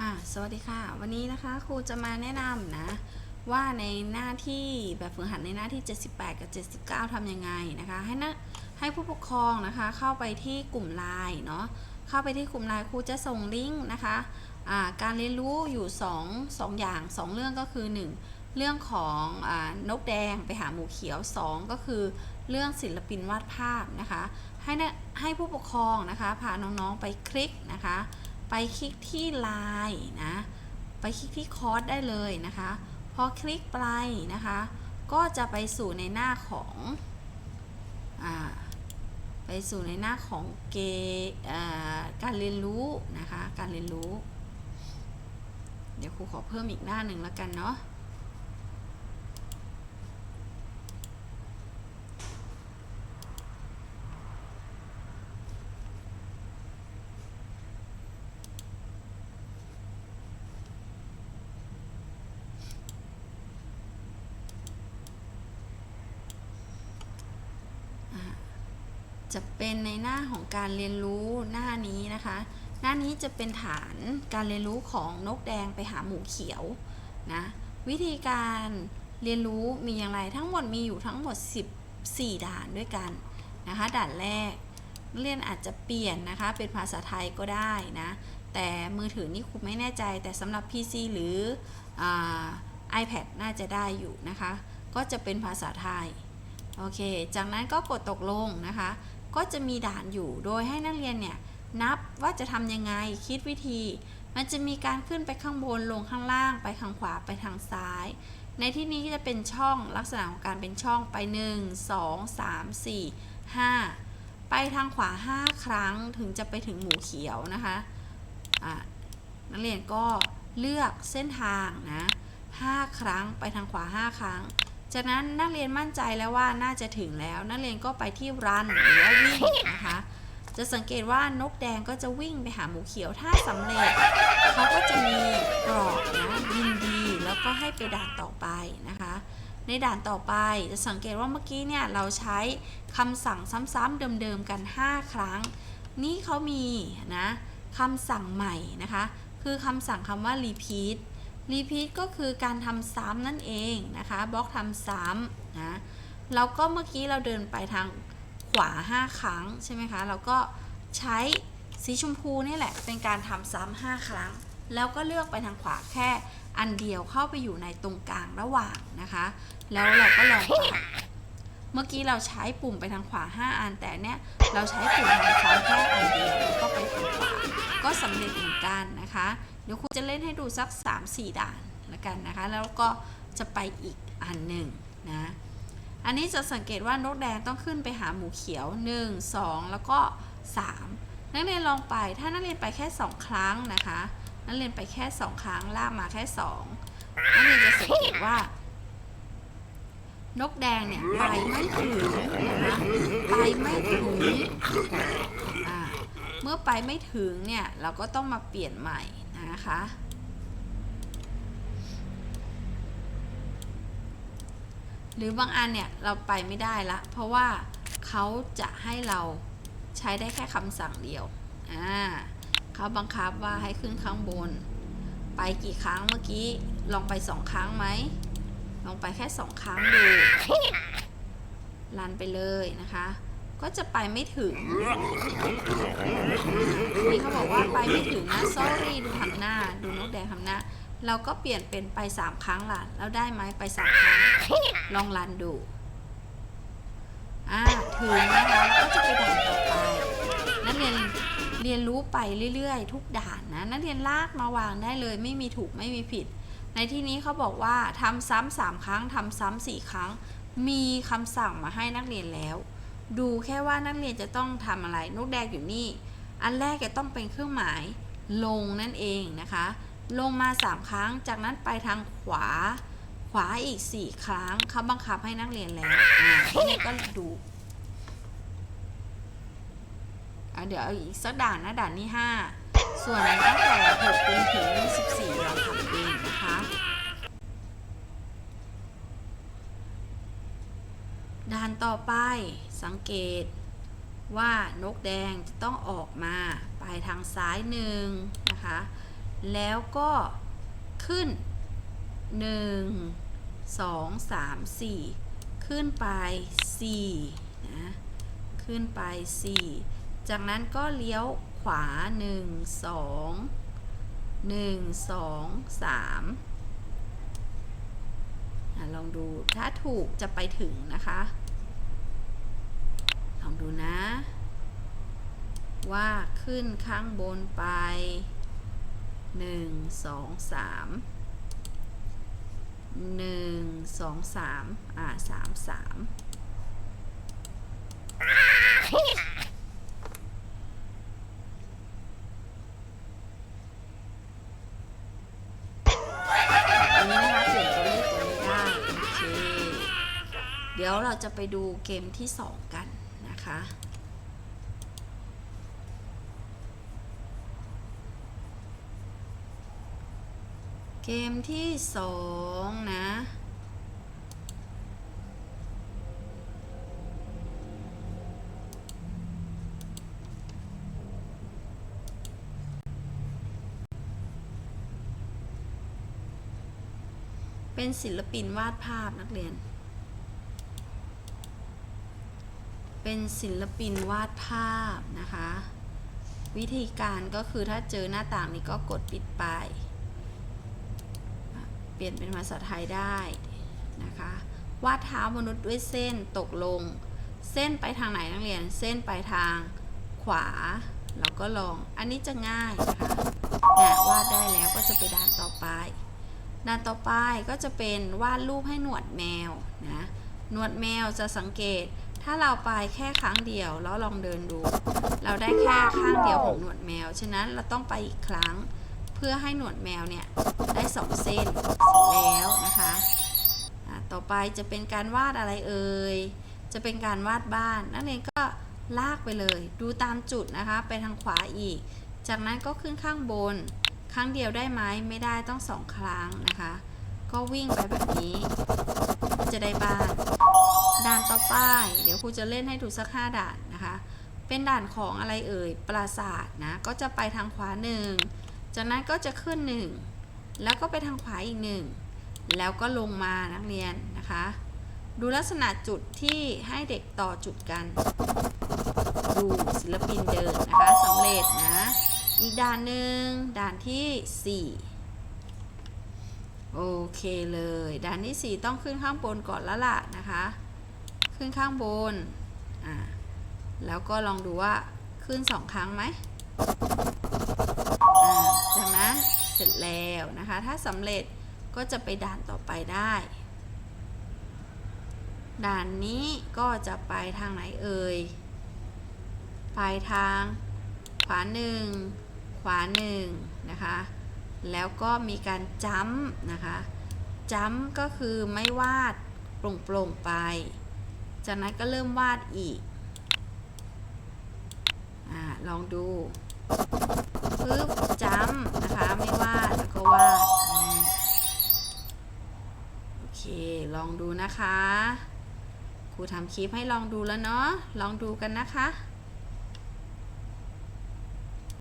อ่าสวัสดีค่ะ วันนี้นะคะครูจะมาแนะนำนะว่าในหน้าที่แบบฝึกหัดในหน้าที่ 78 กับ 79ทำยังไงนะคะให้นะให้ผู้ปกครองนะคะเข้าไปที่กลุ่มไลน์เนาะเข้าไปที่กลุ่มไลน์ครูจะส่งลิงก์นะคะการเรียนรู้อยู่ 2 2 อย่าง 2 เรื่องก็คือ 1 เรื่องของอนกแดงไปหาหมูเขียว 2 ก็คือเรื่องศิลปินวาดภาพนะคะให้นะให้ผู้ปกครองนะคะพาน้องๆไปคลิกนะคะ ไปคลิกที่ไลน์นะ ไปคลิกที่คอร์สได้เลยนะคะ พอคลิกไปนะคะ ก็จะไปสู่ในหน้าของอไปสู่ในหน้าของเกอ่าการเรียนรู้นะคะ การเรียนรู้ เดี๋ยวครูขอเพิ่มอีกหน้าหนึ่งแล้วกันเนาะ จะเป็นในหน้าของการเรียนรู้หน้านี้นะคะ หน้านี้จะเป็นฐานการเรียนรู้ของนกแดงไปหาหมูเขียวนะวิธีการเรียนรู้มีอย่างไรทั้งหมดมีอยู่ทั้งหมด 14 ด่านด้วยกันนะคะด่านแรกเรียนอาจจะเปลี่ยนนะคะเป็นภาษาไทยก็ได้นะแต่มือถือนี่ครูไม่แน่ใจ แต่สำหรับ PC หรืออ iPad น่าจะได้อยู่นะคะ ก็จะเป็นภาษาไทย โอเค จากนั้นก็กดตกลงนะคะ ก็จะมีด่านอยู่ โดยให้นักเรียนเนี่ยนับว่าจะทำยังไงคิดวิธี มันจะมีการขึ้นไปข้างบนลงข้างล่าง ไปข้างขวาไปทางซ้าย ในที่นี้ก็จะเป็นช่องลักษณะของการเป็นช่องไป 1 2 3 4 5 ไปทางขวา 5 ครั้งถึงจะไปถึงหมูเขียวนะคะะนักเรียนก็เลือกเส้นทางนะ5ครั้งไปทางขวา 5 ครั้ง จากนั้นนักเรียนมั่นใจแล้วว่าน่าจะถึงแล้ว นักเรียนก็ไปที่รันหรือว่าวิ่งนะคะ จะสังเกตว่านกแดงก็จะวิ่งไปหาหมูเขียวถ้าสำเร็จเขาก็จะมีกรอบนะยินดี แล้วก็ให้ไปด่านต่อไปนะคะ ในด่านต่อไปจะสังเกตว่าเมื่อกี้เนี่ยเราใช้คำสั่งซ้ำๆเดิมๆกัน 5 ครั้ง นี่เขามีนะคำสั่งใหม่นะคะ คือคำสั่งคำว่า repeat repeat ก็คือการทำซ้ำนั่นเองนะคะบล็อกทำซ้ำนะเราก็เมื่อกี้เราเดินไปทางขวา 5 ครั้งใช่ไหมคะเราก็ใช้สีชมพูนี่แหละ เป็นการทำซ้ำ5ครั้ง แล้วก็เลือกไปทางขวาแค่อันเดียวเข้าไปอยู่ในตรงกลางระหว่างนะคะ แล้วเราก็ลองทำเมื่อกี้เราใช้ปุ่มไปทางขวา 5 อันแต่เนี้ยเราใช้ปุ่มทางซ้ายแค่อันเดียวแล้วก็ไปทางขวาก็สำเร็จเหมือนกันนะคะ เดี๋ยวครูจะเล่นให้ดูสัก 3-4 ด่านละกันนะคะ แล้วก็จะไปอีกอันหนึ่งนะ อันนี้จะสังเกตว่านกแดงต้องขึ้นไปหาหมูเขียว 1 2 แล้วก็ 3 นักเรียนลองไป ถ้านักเรียนไปแค่ 2 ครั้งนะคะ นักเรียนไปแค่ 2 ครั้งลากมาแค่ 2 นักเรียนจะสังเกตว่านกแดงเนี่ยไปไม่ถึงนะคะไปไม่ถึง เมื่อไปไม่ถึงเนี่ย เราก็ต้องมาเปลี่ยนใหม่ นะคะ หรือบางอันเนี่ยเราไปไม่ได้ละ เพราะว่าเขาจะให้เราใช้ได้แค่คำสั่งเดียว อ่าเขาบังคับว่าให้ขึ้นข้างบน ไปกี่ครั้งเมื่อกี้ ลองไปสองครั้งไหม ลองไปแค่สองครั้งดูรันไปเลยนะคะ ก็จะไปไม่ถึง นี่เขาบอกว่าไปไม่ถึงนะ sorry ดูทำหน้า ดูนกแดงทำหน้า เราก็เปลี่ยนเป็นไป3ครั้งล่ะแล้วได้ไหมไป3ครั้ง ลองรันดูอ่าถึงนะคะก็จะไปด่านต่อไป นักเรียนเรียนรู้ไปเรื่อยๆ ทุกด่านนะ นักเรียนลากมาวางได้เลย ไม่มีถูกไม่มีผิด ในที่นี้เขาบอกว่าทำซ้ำสามครั้งทำซ้ำสี่ครั้ง มีคำสั่งมาให้นักเรียนแล้ว ดูแค่ว่านักเรียนจะต้องทำอะไร นกแดงอยู่นี่ อันแรกจะต้องเป็นเครื่องหมายลงนั่นเองนะคะ ลงมา 3 ครั้ง จากนั้นไปทางขวา ขวาอีก 4 ครั้งเขาบังคับให้นักเรียนแล้วอ่าทีนี้ก็ดูเดี๋ยวเอาอีกสักด่านนะด่านนี้5ส่วนตั้งแต่6จนถึง14เราทำเองนะคะด่านต่อไป สังเกตว่านกแดงจะต้องออกมาไปทางซ้ายหนึ่งนะคะ แล้วก็ขึ้น 1 2 3 4 ขึ้นไป4นะขึ้นไป 4 จากนั้นก็เลี้ยวขวา 1 2 1 2 3อะลองดูถ้าถูกจะไปถึงนะคะ องดูนะ ว่าขึ้นข้างบนไป 1 2 3 1 2 3 อ่า 3 3อันนี้นะคะเปลี่ยนตัวเลขตัวนี้ได้โอเคเดี๋ยวเราจะไปดูเกมที่ 2 กัน นะคะ เกมที่2นะ เป็นศิลปินวาดภาพนักเรียน เป็นศิลปินวาดภาพนะคะ วิธีการก็คือถ้าเจอหน้าต่างนี้ก็กดปิดไป เปลี่ยนเป็นภาษาไทยได้นะคะ วาดเท้ามนุษย์ด้วยเส้นตกลง เส้นไปทางไหนนักเรียน เส้นไปทางขวาเราก็ลอง อันนี้จะง่ายนะคะวาดได้แล้วก็จะไปด้านต่อไป ด้านต่อไปก็จะเป็นวาดรูปให้หนวดแมวนะ หนวดแมวจะสังเกต ถ้าเราไปแค่ครั้งเดียวแล้วลองเดินดู เราได้แค่ข้างเดียวของหนวดแมว ฉะนั้นเราต้องไปอีกครั้ง เพื่อให้หนวดแมวเนี่ยได้สองเส้นเสร็จแล้วนะคะะต่อไปจะเป็นการวาดอะไรเอ่ย จะเป็นการวาดบ้าน นักเรียนก็ลากไปเลย ดูตามจุดนะคะ ไปทางขวาอีก จากนั้นก็ขึ้นข้างบน ครั้งเดียวได้ไหมไม่ได้ต้องสองครั้งนะคะ ก็วิ่งไปแบบนี้ จะได้บ้าน ต่อไป เดี๋ยวครูจะเล่นให้ดูสักห้าด่านนะคะ เป็นด่านของอะไรเอ่ย ปราสาทนะ ก็จะไปทางขวาหนึ่ง จากนั้นก็จะขึ้นหนึ่ง แล้วก็ไปทางขวาอีกหนึ่ง แล้วก็ลงมานักเรียนนะคะ ดูลักษณะจุดที่ให้เด็กต่อจุดกัน ดูศิลปินเดินนะคะสำเร็จนะ อีกด่านหนึ่ง ด่านที่ 4โอเคเลยด่านที่ 4 ต้องขึ้นข้างบนก่อนแล้วล่ะนะคะ ขึ้นข้างบน อ่า แล้วก็ลองดูว่าขึ้นสองครั้งไหมอ่าจากนั้นเสร็จแล้วนะคะ ถ้าสำเร็จก็จะไปด่านต่อไปได้ ด่านนี้ก็จะไปทางไหนเอ่ย ไปทางขวาหนึ่งขวาหนึ่งนะคะ แล้วก็มีการจัมป์นะคะจัมป์ก็คือไม่วาดโปร่งๆไป จากนั้นก็เริ่มวาดอีกอลองดูปึ๊บจ้ำนะคะ ไม่วาดแล้วก็วาดอโอเค ลองดูนะคะ ครูทำคลิปให้ลองดูแล้วเนาะ ลองดูกันนะคะ